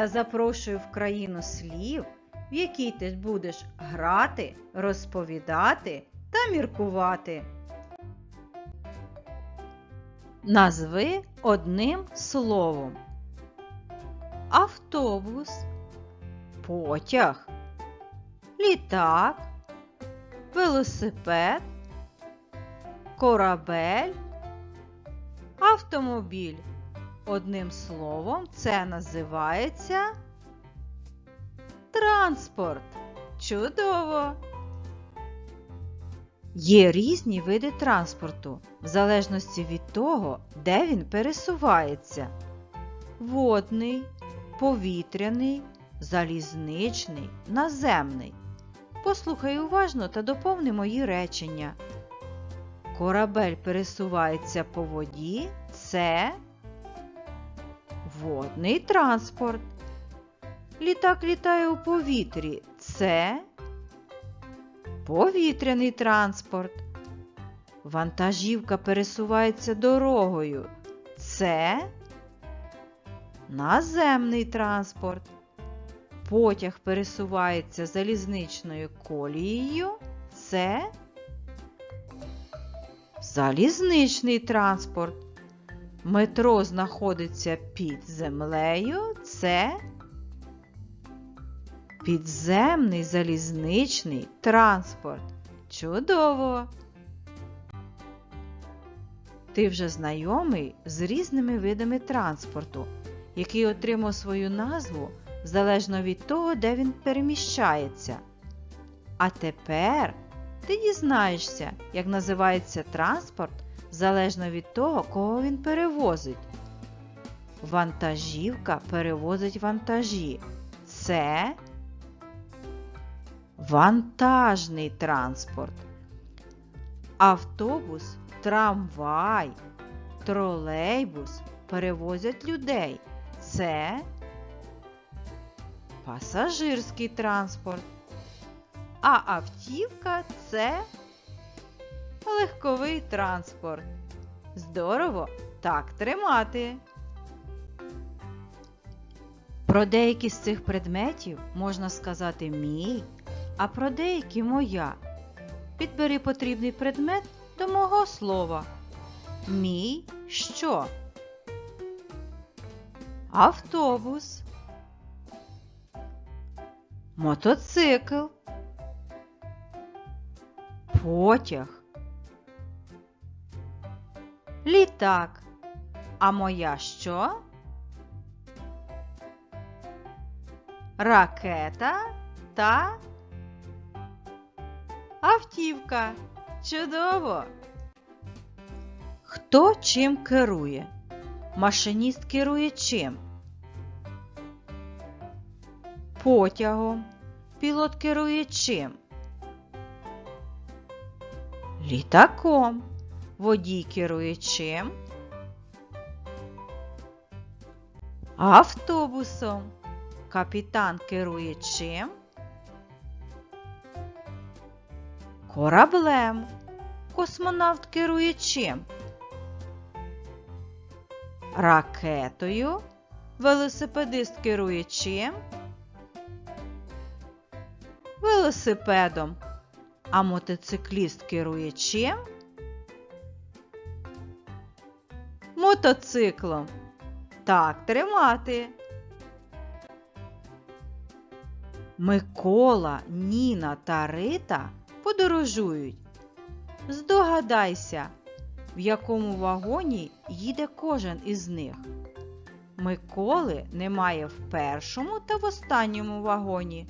та запрошую в країну слів, в якій ти будеш грати, розповідати та міркувати. Назви одним словом. Автобус, потяг, літак, велосипед, корабель, автомобіль. Одним словом, це називається транспорт. Чудово! Є різні види транспорту, в залежності від того, де він пересувається. Водний, повітряний, залізничний, наземний. Послухай уважно та доповни мої речення. Корабель пересувається по воді це водний транспорт. Літак літає у повітрі це повітряний транспорт. Вантажівка пересувається дорогою. Це наземний транспорт. Потяг пересувається залізничною колією. Це залізничний транспорт. Метро знаходиться під землею. Це підземний залізничний транспорт. Чудово! Ти вже знайомий з різними видами транспорту, який отримав свою назву залежно від того, де він переміщається. А тепер ти дізнаєшся, як називається транспорт залежно від того, кого він перевозить. Вантажівка перевозить вантажі. Це вантажний транспорт. Автобус, трамвай, тролейбус перевозять людей. Це пасажирський транспорт. А автівка це легковий транспорт. Здорово так тримати. Про деякі з цих предметів можна сказати мій, а про деякі моя. Підбери потрібний предмет до мого слова. Мій що? Автобус. Мотоцикл. Потяг. Літак. А моя що? Ракета та автівка. Чудово! Хто чим керує? Машиніст керує чим? Потягом. Пілот керує чим? Літаком. Водій керує чим? Автобусом. Капітан керує чим? Кораблем. Космонавт керує чим? Ракетою. Велосипедист керує чим? Велосипедом. А мотоцикліст керує Мотоциклом. Так, тримати. Микола, Ніна та Рита подорожують. Здогадайся, в якому вагоні їде кожен із них. Миколи немає в першому та в останньому вагоні.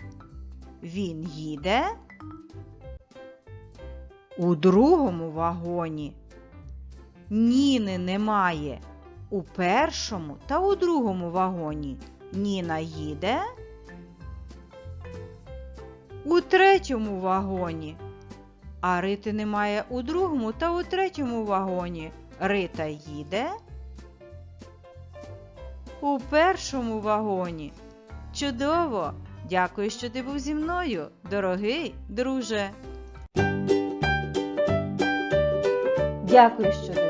Він їде у другому вагоні. Ніни немає у першому та у другому вагоні. Ніна їде у третьому вагоні. А Рити немає у другому та у третьому вагоні. Рита їде у першому вагоні. Чудово! Дякую, що ти був зі мною, дорогий друже. Дякую, що дивилися.